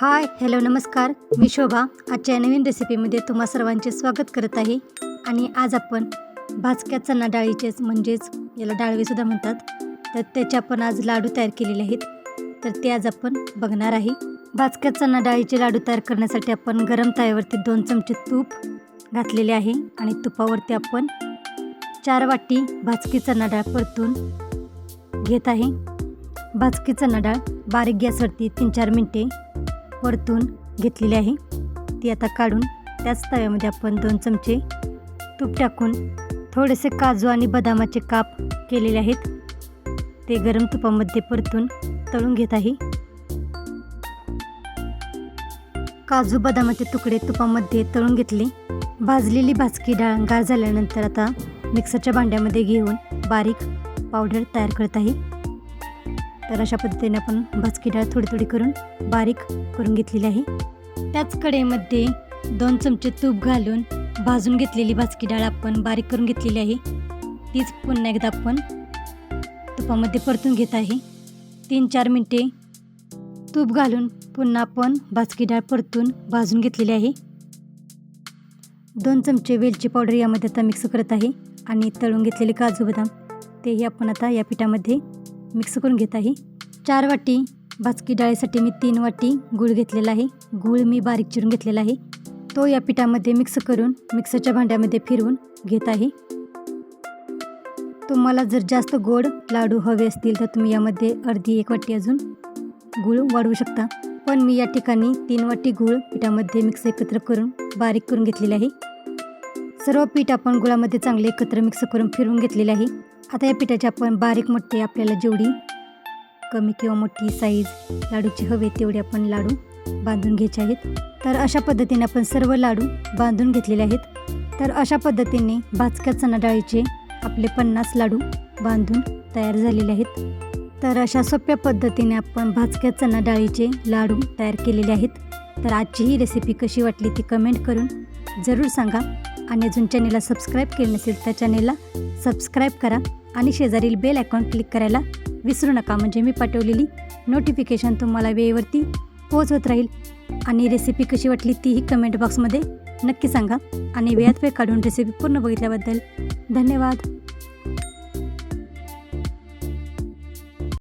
Hi hello नमस्कार. मी शोभा. आजच्या नवीन रेसिपीमध्ये तुम्हा सर्वांचे स्वागत करत आहे. आणि आज आपण भाजक्या चणा डाळीचेच म्हणजेच याला डाळवेसुद्धा म्हणतात. तर त्याचे आपण आज लाडू तयार केलेले आहेत. तर ते आज आपण बघणार आहे. भाजक्या चणा डाळीचे लाडू तयार करण्यासाठी आपण गरम तव्यावरती दोन चमचे तूप घातलेले आहे. आणि तुपावरती आपण चार वाटी भाजकी चणा डाळ परतून घेत आहे. भाजकी चणा डाळ बारीक गॅसवरती तीन चार मिनटे परतून घेतलेली आहे. ती आता काढून त्याच तव्यामध्ये आपण दोन चमचे तूप टाकून थोडेसे काजू आणि बदामाचे काप केलेले आहेत. ते गरम तुपामध्ये परतून तळून घेत आहे. काजू बदामाचे तुकडे तुपामध्ये तळून घेतले. भाजलेली भाजकी डाळ गाळ झाल्यानंतर आता मिक्सरच्या भांड्यामध्ये घेऊन बारीक पावडर तयार करत आहे. तर अशा पद्धतीने आपण भाजकी डाळ थोडी थोडी करून बारीक करून घेतलेली आहे. त्याच कढईमध्ये दोन चमचे तूप घालून भाजून घेतलेली भाजकी डाळ आपण बारीक करून घेतलेली आहे. तीच पुन्हा एकदा आपण तुपामध्ये परतून घेत आहे. तीन चार मिनटे तूप घालून पुन्हा आपण भाजकी डाळ परतून भाजून घेतलेली आहे. दोन चमचे वेलची पावडर यामध्ये आता मिक्स करत आहे आणि तळून घेतलेले काजू बदाम तेही आपण आता या पिठामध्ये मिक्स करून घेत आहे. चार वाटी भाजकी डाळीसाठी मी तीन वाटी गूळ घेतलेला आहे. गूळ मी बारीक चिरून घेतलेला आहे. तो या पिठामध्ये मिक्स करून मिक्सरच्या भांड्यामध्ये फिरवून घेत आहे. तुम्हाला जर जास्त गोड लाडू हवे असतील तर तुम्ही यामध्ये अर्धी एक वाटी अजून गूळ वाढवू शकता. पण मी या ठिकाणी तीन वाटी गूळ पिठामध्ये मिक्स एकत्र करून बारीक करून घेतलेले आहे. सर्व पीठ आपण गुळामध्ये चांगले एकत्र मिक्स करून फिरवून घेतलेले आहे. आता या पिठाचे आपण बारीक मोठे आपल्याला जेवढी कमी किंवा मोठी साईज लाडूची हवे तेवढे आपण लाडू बांधून घ्यायचे आहेत. तर अशा पद्धतीने आपण सर्व लाडू बांधून घेतलेले आहेत. तर अशा पद्धतीने भाजक्या चणा डाळीचे आपले पन्नास लाडू बांधून तयार झालेले आहेत. तर अशा सोप्या पद्धतीने आपण भाजक्या चणा डाळीचे लाडू तयार केलेले आहेत. तर आजची ही रेसिपी कशी वाटली ती कमेंट करून जरूर सांगा. आणि अजून चॅनेलला सबस्क्राईब केले नसेल तर चॅनेलला सबस्क्राईब करा आणि शेजारील बेल आयकॉन क्लिक करायला विसरू नका. म्हणजे मी पाठवलेली नोटिफिकेशन तुम्हाला वेळेवरती पोहोचवत राहील. आणि रेसिपी कशी वाटली तीही कमेंट बॉक्समध्ये नक्की सांगा. आणि वेळात वेळ काढून रेसिपी पूर्ण बघितल्याबद्दल धन्यवाद.